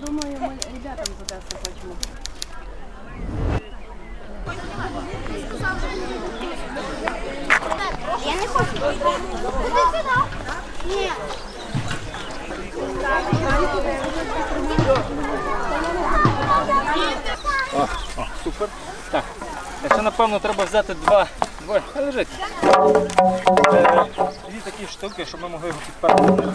я думаю, ми ребятам задати хочемо. Я не хочу. Ні. Супер. Так. Ще напевно треба взяти два. Два. Лежить. Е, Дві такі штуки, щоб ми могли його підперти.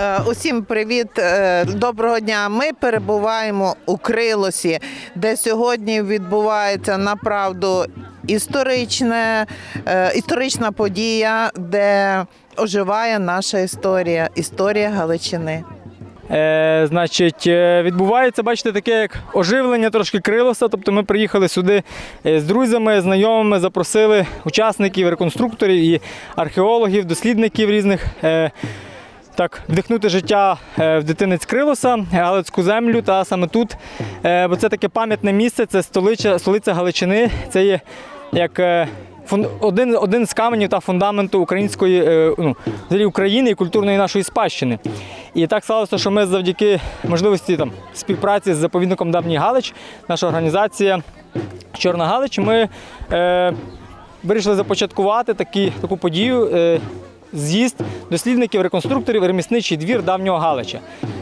Е, Усім привіт, е, доброго дня. Ми перебуваємо у Крилосі, де сьогодні відбувається направду історичне, е, історична подія, де оживає наша історія, історія Галичини. Е, значить, відбувається, бачите, таке як оживлення трошки крилоса. Тобто ми приїхали сюди з друзями, знайомими, запросили учасників, реконструкторів і археологів, дослідників різних. Е, так, вдихнути життя е, в дитинець Крилоса, Галицьку землю, та саме тут. Е, Бо це таке пам'ятне місце, це столиця, столиця Галичини. Це є як е, один, один з каменів та фундаменту української ну, України і культурної нашої спадщини. І так сталося, що ми завдяки можливості там, співпраці з заповідником Давній Галич, наша організація Чорна Галич, ми е, вирішили започаткувати такі, таку подію. Е, З'їзд дослідників, реконструкторів, ремісничий двір давнього Галича.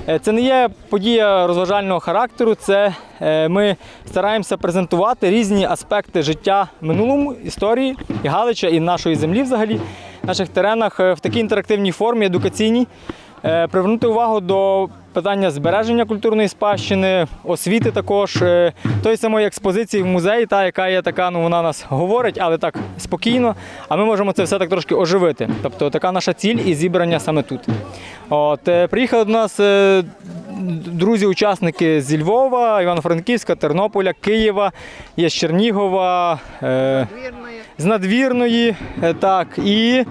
Е, Це не є подія розважального характеру. Це е, ми стараємося презентувати різні аспекти життя минулому історії і Галича, і нашої землі, взагалі, наших теренах е, в такій інтерактивній формі, едукаційній. Е, Привернути увагу до питання збереження культурної спадщини, освіти також, е, тої самої експозиції в музеї, та яка є така, ну вона нас говорить, але так спокійно. А ми можемо це все так трошки оживити. Тобто така наша ціль і зібрання саме тут. От е, приїхали до нас. Друзі-учасники зі Львова, Івано-Франківська, Тернополя, Києва, є з Чернігова, з надвірної, так, і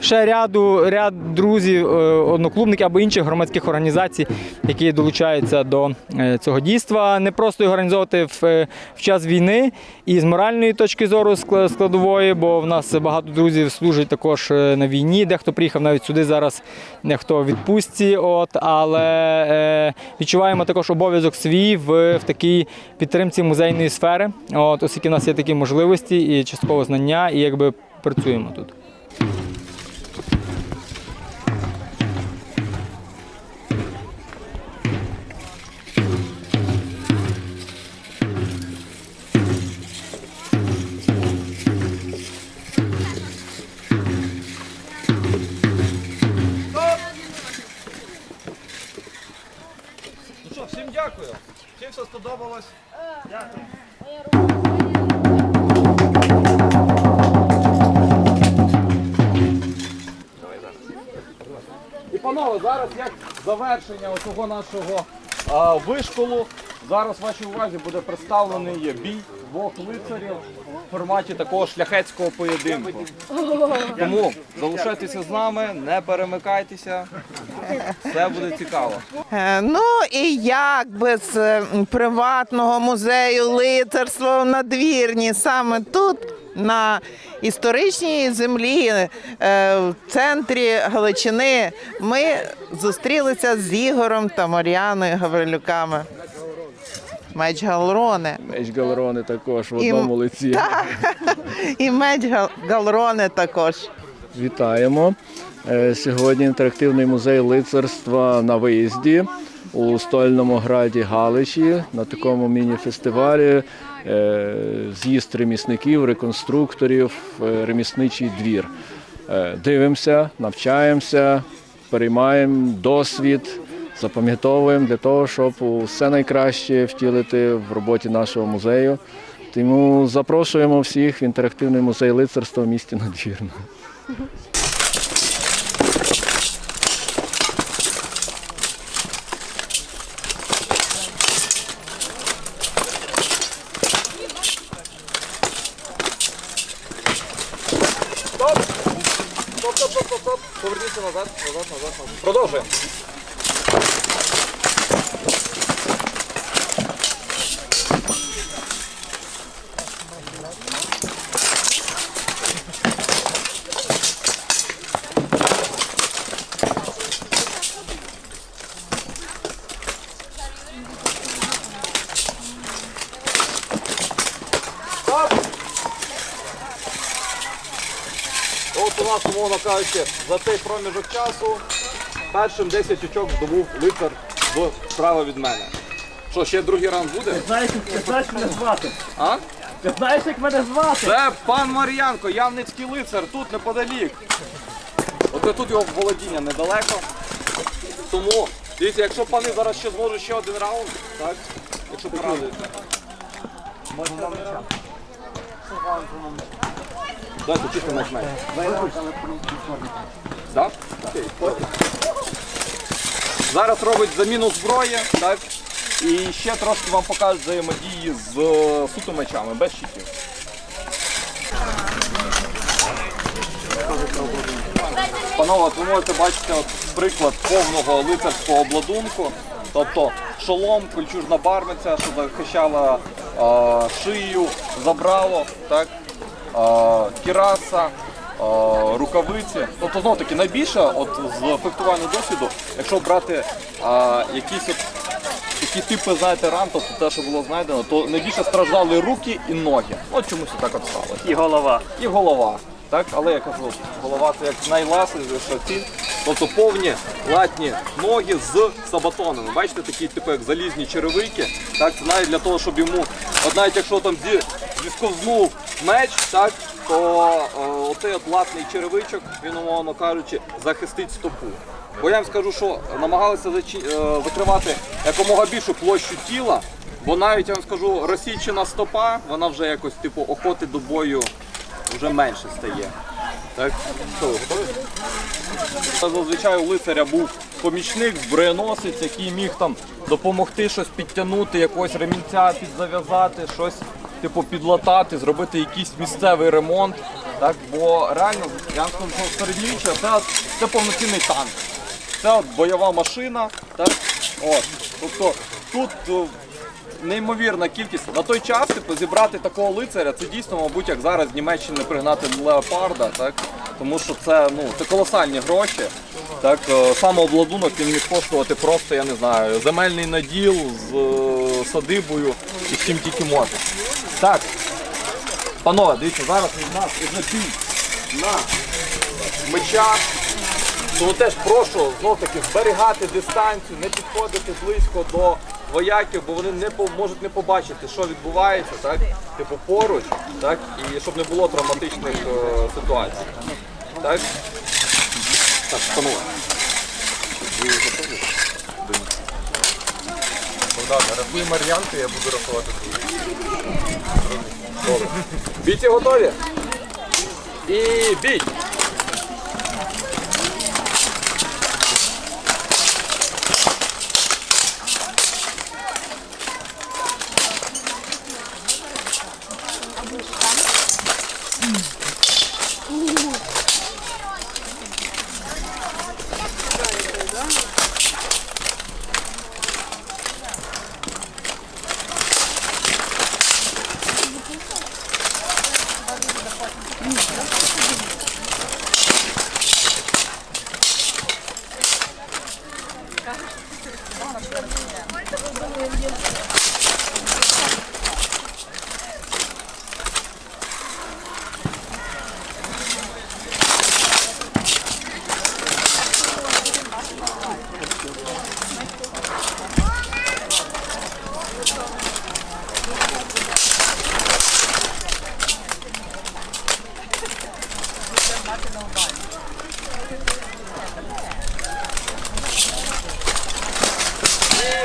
ще ряду, ряд друзів, е, одноклубників або інших громадських організацій, які долучаються до е, цього дійства. Не просто його організовувати в, е, в час війни і з моральної точки зору скла- складової, бо в нас багато друзів служать також на війні. Дехто приїхав навіть сюди зараз, дехто в відпустці. От, але е, відчуваємо також обов'язок свій в, в такій підтримці музейної сфери. От, оскільки в нас є такі можливості і частково знання, і якби працюємо тут. Все сподобалось. І панове, зараз як завершення цього нашого а, вишколу. Зараз вашій увазі буде представлений бій двох лицарів в форматі такого шляхетського поєдинку. Тому залишайтеся з нами, не перемикайтеся. Все буде цікаво. Е, Ну і як без е, приватного музею лицарства в надвірні, саме тут, на історичній землі, е, в центрі Галичини, ми зустрілися з Ігорем та Мар'яною Гаврилюками. Меч Галрони. Меч Галерони також в І- одному лиці. Так, і меч Гал- Галрони також. Вітаємо. Е, Сьогодні інтерактивний музей лицарства на виїзді у стольному граді Галичі на такому міні-фестивалі. е, З'їзд ремісників, реконструкторів, е, ремісничий двір. Дивимося, навчаємося, переймаємо досвід, запам'ятовуємо для того, щоб все найкраще втілити в роботі нашого музею. Тому запрошуємо всіх в інтерактивний музей лицарства в місті Надвірна. Стоп! Стоп, стоп, стоп, стоп, стоп. Поверніться назад, назад, назад, назад. Продовжуємо. от у кажучи, за цей проміжок часу першим 10 очок здобув лицар до справа від мене. Що, ще другий раунд буде? Знаєш, ти знаєш, як мене звати? А? Ти знаєш, як мене звати? Це пан Мар'янко, Явницький лицар, тут неподалік. От тут його володіння недалеко. Тому, дивіться, якщо пани зараз ще зможуть ще один раунд, так? Якщо порадуєте. Дайте чисто на мене. Так? Окей, потім. Зараз робить заміну зброї, так? І ще трошки вам покажуть взаємодії з е, суто мечами, без щитів. Панове, ви можете бачити от приклад повного лицарського обладунку. Тобто шолом, кольчужна бармиця, що захищала е, шию, забрало, так? Кіраса, е, рукавиці. Тобто знов таки найбільше от, з фехтувального досвіду, якщо брати якісь от такі типи знаєте, ран, тобто те, що було знайдено, то найбільше страждали руки і ноги. От чомусь так от сталося І голова. і голова. Так, але я кажу, голова це як найласніша ціль. Тобто повні латні ноги з сабатонами. Бачите, такі типу як залізні черевики. Так, це навіть для того, щоб йому, от навіть якщо там зі, зісковзнув меч, так, то е, оцей от латний черевичок, він, умовно кажучи, захистить стопу. Бо я вам скажу, що намагалися е, закривати якомога більшу площу тіла, бо навіть я вам скажу, розсічена стопа, вона вже якось типу охоти до бою вже менше стає. Так, що, готові? Зазвичай у лицаря був помічник, зброєносець, який міг там допомогти щось підтягнути, якогось ремінця підзав'язати, щось типу підлатати, зробити якийсь місцевий ремонт. Так, бо реально, я вам скажу, що середньовіччя це, це повноцінний танк. Це от бойова машина. Так? От. Тобто тут е, неймовірна кількість. На той час типу, зібрати такого лицаря, це дійсно, мабуть, як зараз з Німеччини пригнати леопарда, так? тому що це, ну, це колосальні гроші. Так? е, Сам обладунок він міг коштувати просто, я не знаю, земельний наділ з е, садибою і з чим тільки може. Так, панове, дивіться, зараз у нас бій на мечах. Тому теж прошу знов таки зберігати дистанцію, не підходити близько до вояків, бо вони не по- можуть не побачити, що відбувається, так? Типу поруч, так? І щоб не було травматичних е, ситуацій. Так? Так, панове. Ви готові? Богдан, рахуй Мар'янку, я буду рахувати Добре. Бійці готові? І бій!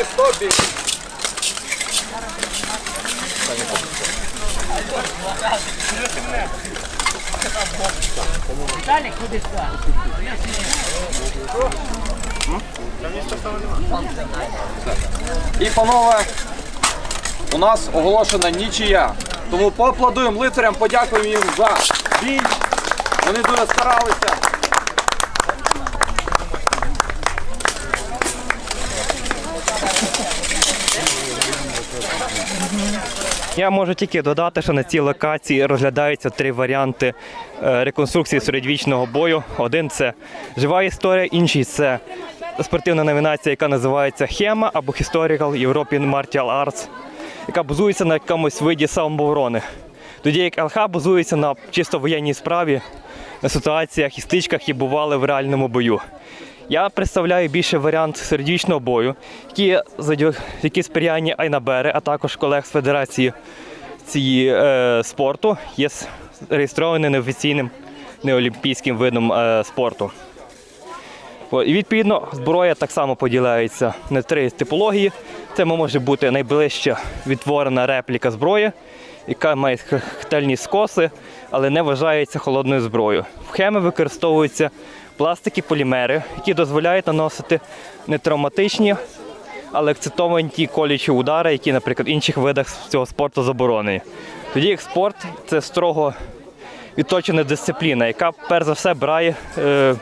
І стоп бій! І, панове, у нас оголошена нічия. Тому поаплодуємо лицарям, подякуємо їм за бій. Вони дуже старалися. Я можу тільки додати, що на цій локації розглядаються три варіанти е, реконструкції середньовічного бою. Один це жива історія, інший це спортивна номінація, яка називається Хема або Historical European Martial Arts, яка базується на якомусь виді самооборони. Тоді як ЛХ базується на чисто воєнній справі, на ситуаціях і стичках, які бували в реальному бою. Я представляю більше варіант сердічного бою, які, які сприяння Айнабери, а також колег з Федерації цієї е, спорту є с- реєстрований неофіційним неолімпійським видом е, спорту. І відповідно зброя так само поділяється на три типології. Це може бути найближча відтворена репліка зброї, яка має хтельні скоси, але не вважається холодною зброєю. В хеми використовуються пластики, полімери, які дозволяють наносити нетравматичні, але акцентовані ті колючі удари, які, наприклад, в інших видах цього спорту заборонені. Тоді як спорт це строго відточена дисципліна, яка перш за все брає, е,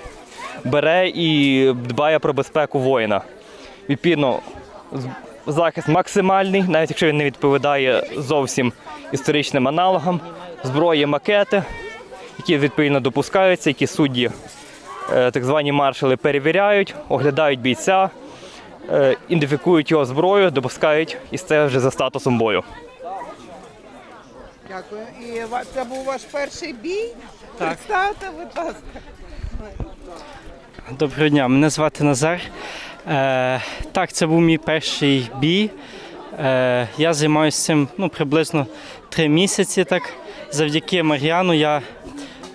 бере і дбає про безпеку воїна. Відповідно, захист максимальний, навіть якщо він не відповідає зовсім історичним аналогам. Зброї макети, які відповідно допускаються, які судді, е, так звані маршали, перевіряють, оглядають бійця, е, ідентифікують його зброю, допускають і це вже за статусом бою. Дякую. І це був ваш перший бій? Так. Представте, будь ласка. Доброго дня, мене звати Назар. Е, так, це був мій перший бій. Е, я займаюся цим ну, приблизно три місяці. Так. Завдяки Мар'яну я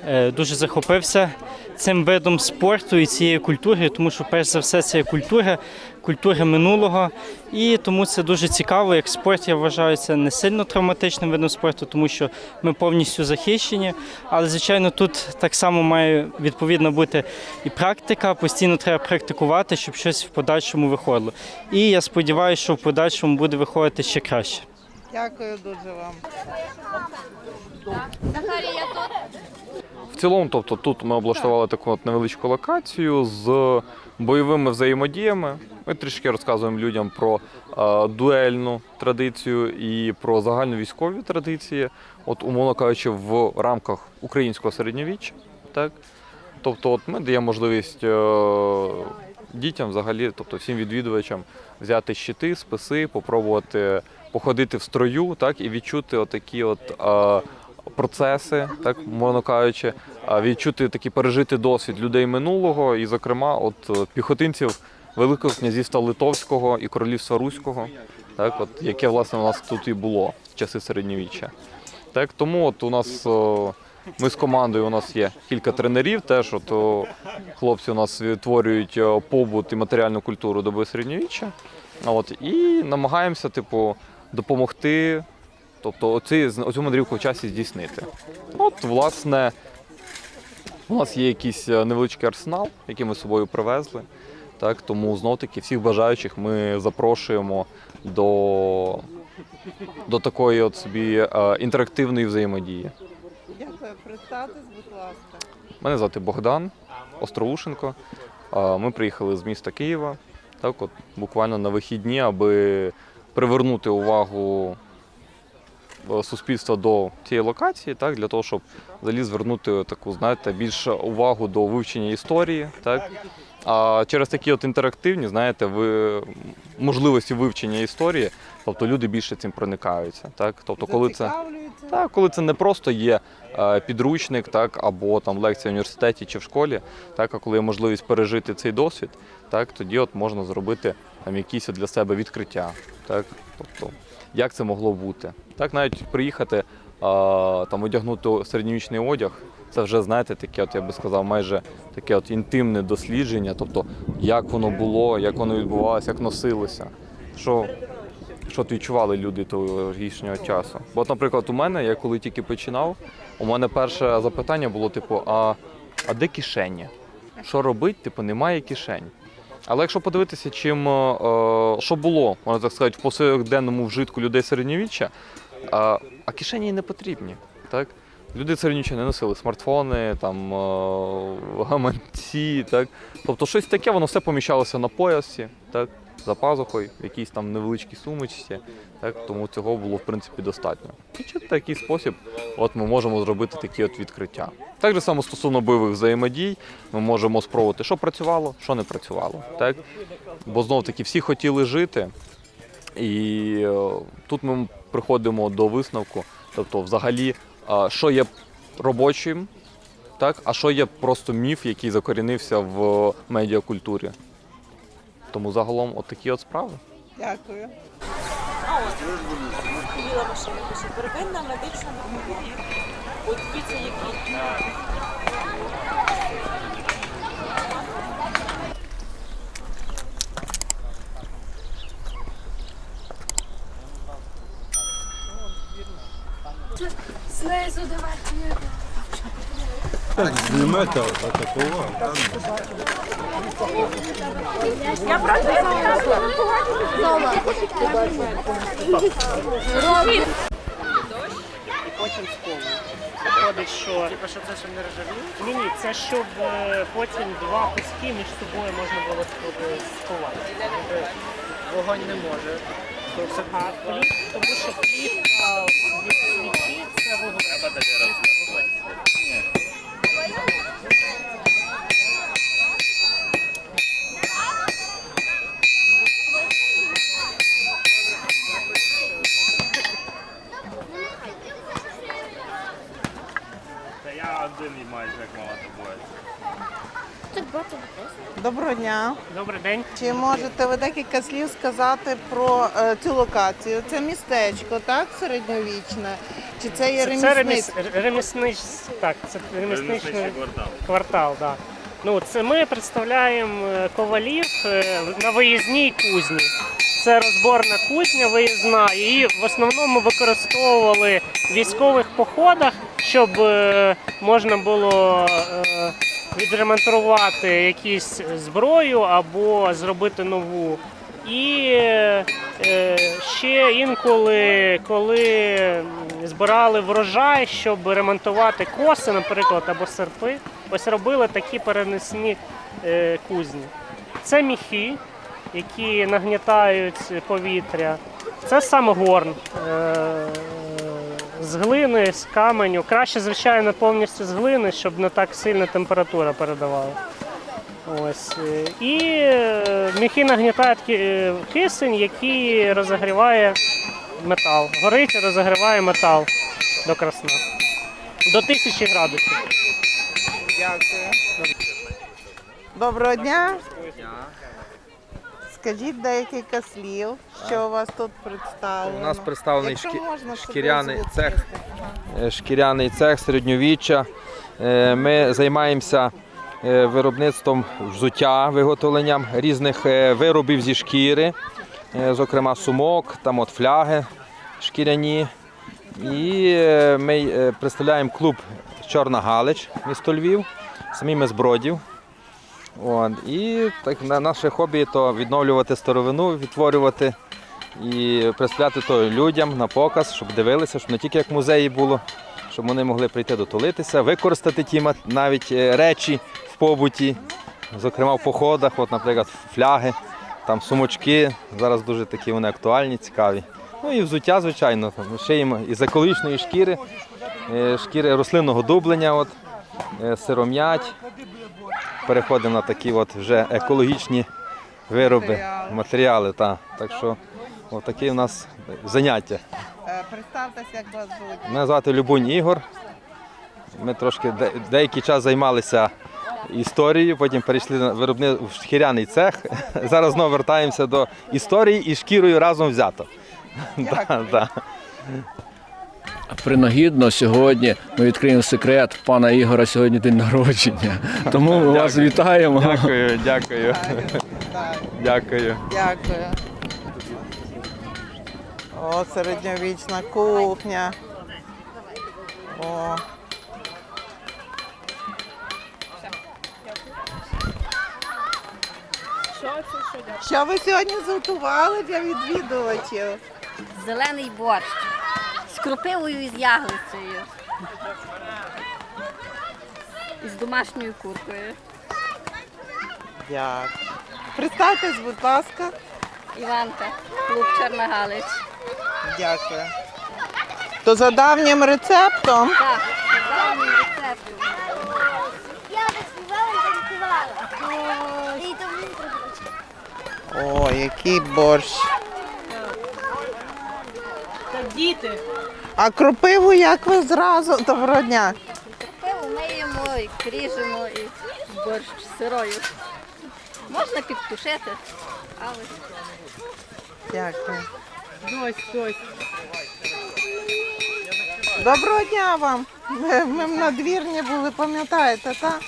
е, дуже захопився цим видом спорту і цією культурою, тому що перш за все це є культура, культура минулого. І тому це дуже цікаво. Як спорт, я вважаю, це не сильно травматичним видом спорту, тому що ми повністю захищені. Але, звичайно, тут так само має відповідно бути і практика. Постійно треба практикувати, щоб щось в подальшому виходило. І я сподіваюся, що в подальшому буде виходити ще краще. Дякую дуже вам. В цілому, тобто тут ми облаштували таку от невеличку локацію з бойовими взаємодіями. Ми трішки розказуємо людям про е, дуельну традицію і про загальновійськові традиції, от умовно кажучи, в рамках українського середньовіччя. Так? Тобто, от ми даємо можливість е, дітям, взагалі, тобто всім відвідувачам, взяти щити, списи, попробувати походити в строю, так і відчути отакі от. Е, процеси, так мовно кажучи, відчути такий пережити досвід людей минулого, і, зокрема, от е, піхотинців Великого князівства Литовського і Королівства Руського, так, от, яке власне у нас тут і було в часи середньовіччя. Так, тому от у нас ми з командою у нас є кілька тренерів. Теж от хлопці у нас відтворюють побут і матеріальну культуру доби середньовіччя. От, і намагаємося, типу, допомогти Тобто оці, оцю мандрівку в часі здійснити. От, власне, у нас є якийсь е, невеличкий арсенал, який ми з собою привезли. Так, тому знов таки всіх бажаючих ми запрошуємо до, до такої от собі е, інтерактивної взаємодії. Дякую. Представтесь, будь ласка. Мене звати Богдан Остроушенко. Е, Ми приїхали з міста Києва, так, от, буквально на вихідні, аби привернути увагу суспільства до цієї локації, так, для того, щоб взагалі звернути таку, знаєте, більше увагу до вивчення історії. Так. А через такі от інтерактивні, знаєте, ви, можливості вивчення історії, тобто люди більше цим проникаються. Так? Тобто, коли це. Так, коли це не просто є е, підручник, так, або там лекція в університеті чи в школі, так, а коли є можливість пережити цей досвід, так, тоді от можна зробити там якісь для себе відкриття. Так, тобто, як це могло бути. Так, навіть приїхати, е, там, одягнути середньовічний одяг, це вже, знаєте, таке, от, я би сказав, майже таке от інтимне дослідження, тобто як воно було, як воно відбувалося, як носилося. Що що відчували люди тогорічного часу. Бо, наприклад, у мене, я коли тільки починав, у мене перше запитання було: типу, а, а де кишені? Що робити? Типу, немає кишень. Але якщо подивитися, чим е, що було, можна так сказати, в повсякденному вжитку людей середньовіччя, а, а кишені не потрібні. Так? Люди середньовіччя не носили смартфони, там, е, гаманці. Так? Тобто щось таке, воно все поміщалося на поясі. Так? за пазухою, в якійсь там невеличкій сумочці, так тому цього було в принципі достатньо. І чи такий спосіб, от ми можемо зробити такі от відкриття. Так же само стосовно бойових взаємодій, ми можемо спробувати, що працювало, що не працювало. Так? Бо знов таки всі хотіли жити, і е, тут ми приходимо до висновку, тобто, взагалі, що є робочим, так, а що є просто міф, який закорінився в медіакультурі. Тому загалом от такі от справи. Дякую. Біла машина пише первинна медична допомога. От дивіться, які Знизу давайте. І потім сковують. Виходить, що... Типа, що це щоб не ржавіло? Ні, ні, це щоб е, потім два куски між собою можна було сховати. Вогонь не може. А плів, тому що плівка від свічі це. Та я один і майже як мала тобою. Доброго дня. Добрий день. Чи можете ви декілька слів сказати про е, цю локацію? Це містечко, так, середньовічне? Чи це є Це, це реміс, реміснич, так, це ремісничний квартал. Да. Ну, це ми представляємо е, ковалів е, на виїзній кузні. Це розборна кузня виїзна. Її в основному використовували в військових походах, щоб е, можна було е, відремонтувати якусь зброю або зробити нову. І е, ще інколи, коли збирали врожай, щоб ремонтувати коси, наприклад, або серпи, ось робили такі перенесні е, кузні. Це міхи, які нагнітають повітря. Це самогорн е, з глини, з каменю. Краще, звичайно, повністю з глини, щоб не так сильно температура передавала. Ось. І е, міхи нагнітають е, кисень, який розігріває метал. Горить і розігріває метал до красна. До 1000 градусів. Дякую. Доброго дня. Скажіть декілька слів, що у вас тут представлено. У нас представлений Якщо шкі- можна, шкіряний цех. Е, шкіряний цех середньовіччя. Е, Ми займаємося е, виробництвом взуття, виготовленням різних виробів зі шкіри, зокрема сумок, там от фляги шкіряні. І ми представляємо клуб Чорна Галич, місто Львів, самі ми з Бродів. От. І так, на- наше хобі то відновлювати старовину, відтворювати і представляти то людям на показ, щоб дивилися, щоб не тільки як музеї було, щоб вони могли прийти дотулитися, використати ті навіть е, речі в побуті, зокрема в походах, от, наприклад, фляги, там сумочки. Зараз дуже такі вони актуальні, цікаві. Ну і взуття, звичайно, там, шиємо із екологічної шкіри, е, шкіри рослинного дублення, от, е, сиром'ять. Переходимо на такі от вже екологічні вироби, Матеріали. Та. Так що такі у нас заняття. Е, Представтеся, як вас звуть. Мене звати Любунь Ігор. Ми трошки деякий час займалися історією, потім перейшли на виробни в шкіряний цех. Зараз знову вертаємося до історії і шкірою разом взято. Да, да. Принагідно сьогодні ми відкриємо секрет пана Ігора сьогодні день народження. Тому ми вас вітаємо. Дякую, дякую, дякую. дякую. О, середньовічна кухня. О. Що ви сьогодні зготували для відвідувачів? Зелений борщ кропивою і з яглицею. І з домашньою куркою. Дякую. Представтесь, будь ласка. Іванка, клуб Чорна Галич. Дякую. То за давнім рецептом. Так, за давнім рецептом. Я не співала, танцювала. І то мені трохи. О, який борщ. Та діти. А кропиву як ви зразу? Доброго дня. Пиво миємо, і кріжемо, і борщ з сирою. Можна підтушити, але Дякую. Доброго дня вам. Ми, ми на двірні були, пам'ятаєте, так?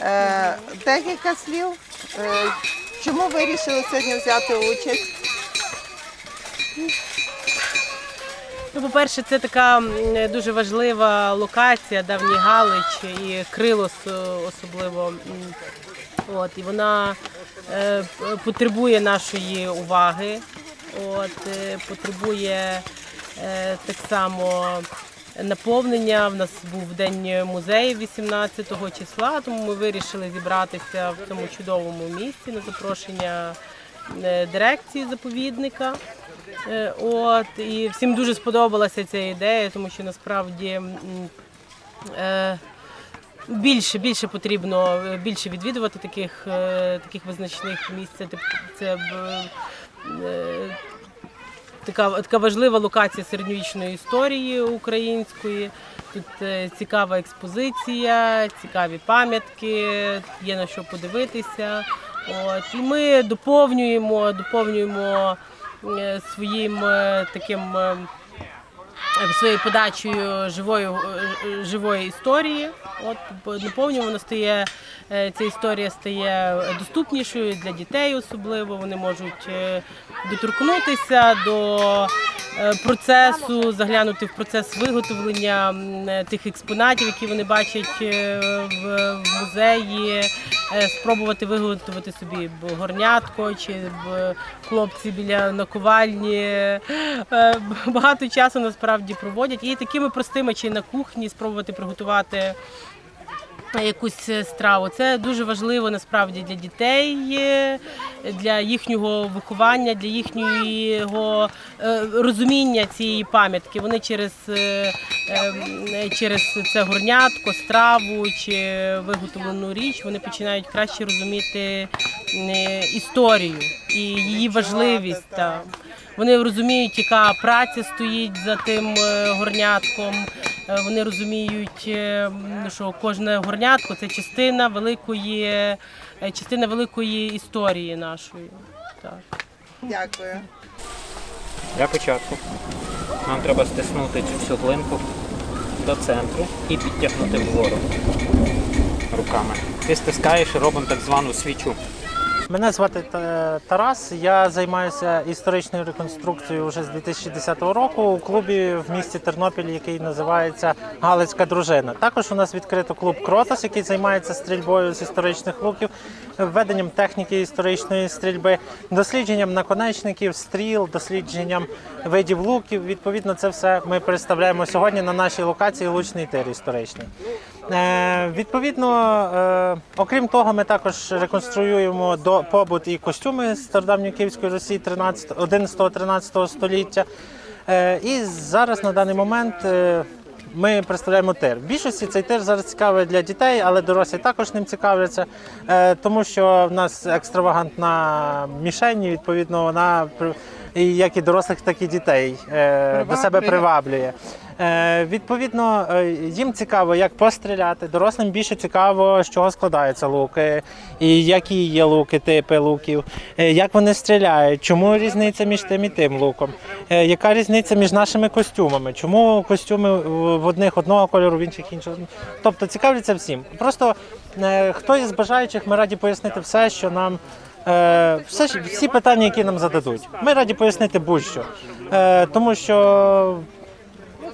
Е, декілька слів. Е, чому вирішили сьогодні взяти участь? Ну, по-перше, це така дуже важлива локація, давній Галич і Крилос е, особливо. От, і вона е, потребує нашої уваги, от, е, потребує е, так само наповнення. В нас був день музею 18 числа, тому ми вирішили зібратися в цьому чудовому місці на запрошення е, дирекції заповідника. Е, От і всім дуже сподобалася ця ідея, тому що насправді е, більше, більше потрібно е, більше відвідувати таких, таких визначних місць. Це, це така, така важлива локація середньовічної історії української. Тут цікава експозиція, цікаві пам'ятки, є на що подивитися. От. І ми доповнюємо, доповнюємо своїм е, таким. е, Своєю подачею живої, е, живої історії. От по- наповнюємо, воно стає е, ця історія стає доступнішою для дітей, особливо вони можуть е, доторкнутися до е, процесу, заглянути в процес виготовлення е, тих експонатів, які вони бачать е, в музеї, е, спробувати виготовити собі горнятко чи хлопці біля наковальні. Е, Багато часу насправді проводять. І такими простими чи на кухні спробувати приготувати якусь е, страву. Це дуже важливо насправді для дітей, е, для їхнього виховання, для їхнього е, розуміння цієї пам'ятки. Вони через, через це горнятко, страву чи виготовлену річ вони починають краще розуміти історію і її важливість. Вони розуміють, яка праця стоїть за тим е, горнятком. Е, Вони розуміють, е, що кожне горнятко це частина великої, частина великої історії нашої. Так. Дякую. Для початку нам треба стиснути цю всю глинку до центру і підтягнути вгору руками. Ти стискаєш і робимо так звану свічу. Мене звати Тарас. Я займаюся історичною реконструкцією вже з 2010 року у клубі в місті Тернопіль, який називається Галицька дружина. Також у нас відкрито клуб Кротос, який займається стрільбою з історичних луків, введенням техніки історичної стрільби, дослідженням наконечників, стріл, дослідженням видів луків. Відповідно, це все ми представляємо сьогодні на нашій локації Лучний тир історичний. Е, відповідно, е, окрім того, ми також реконструюємо до побут і костюми стародавньої Київської Росії 13, 11-13 століття. Е, і зараз на даний момент ми представляємо тир. В більшості цей тир зараз цікавий для дітей, але дорослі також ним цікавляться, тому що в нас екстравагантна мішень, відповідно, вона і як і дорослих, так і дітей е, до себе приваблює. Е, відповідно, е, їм цікаво, як постріляти. Дорослим більше цікаво, з чого складаються луки, і які є луки, типи луків, як вони стріляють, чому різниця між тим і тим луком, яка різниця між нашими костюмами, чому костюми в одних одного кольору, в інших іншого. Тобто цікавляться всім. Просто е, хто із бажаючих, ми раді пояснити все, що нам. Е, все, ж- всі питання, які нам зададуть. Ми раді пояснити будь-що. Е, тому що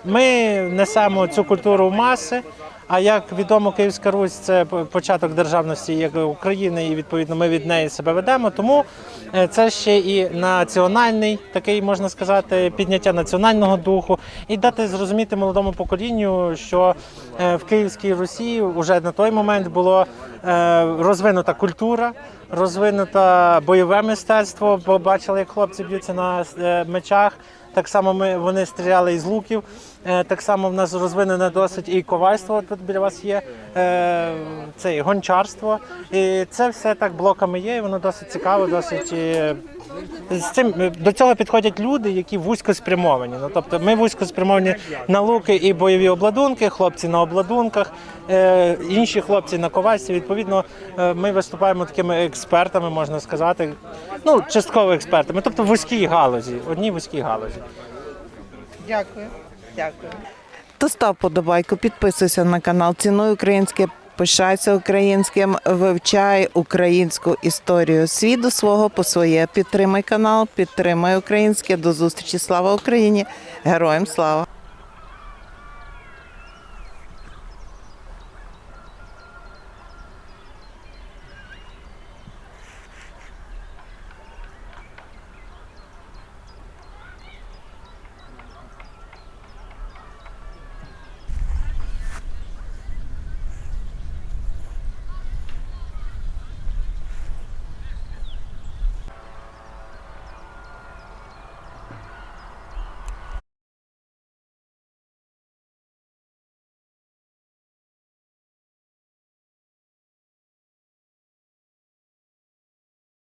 ми несемо цю культуру в маси. А як відомо, Київська Русь це початок державності як України, і відповідно ми від неї себе ведемо. Тому е, це ще і національний такий, можна сказати, підняття національного духу, і дати зрозуміти молодому поколінню, що е, в Київській Русі вже на той момент було е, розвинута культура, розвинута бойове мистецтво. Побачили, як хлопці б'ються на мечах. Так само ми вони стріляли із луків. Е, Так само в нас розвинене досить і ковальство. Тут біля вас є е, це і гончарство. І це все так блоками є. І воно досить цікаве, досить е, з цим е, до цього підходять люди, які вузько спрямовані. Ну тобто ми вузько спрямовані на луки і бойові обладунки, хлопці на обладунках, е, інші хлопці на ковальстві. Відповідно, е, ми виступаємо такими експертами, можна сказати, ну частково експертами, тобто вузькій галузі, одній вузькій галузі. Дякую. Дякую. То став подобайку, підписуйся на канал, цінуй українське, пишайся українським, вивчай українську історію. Свій до свого по своє. Підтримай канал, підтримай українське. До зустрічі. Слава Україні! Героям слава!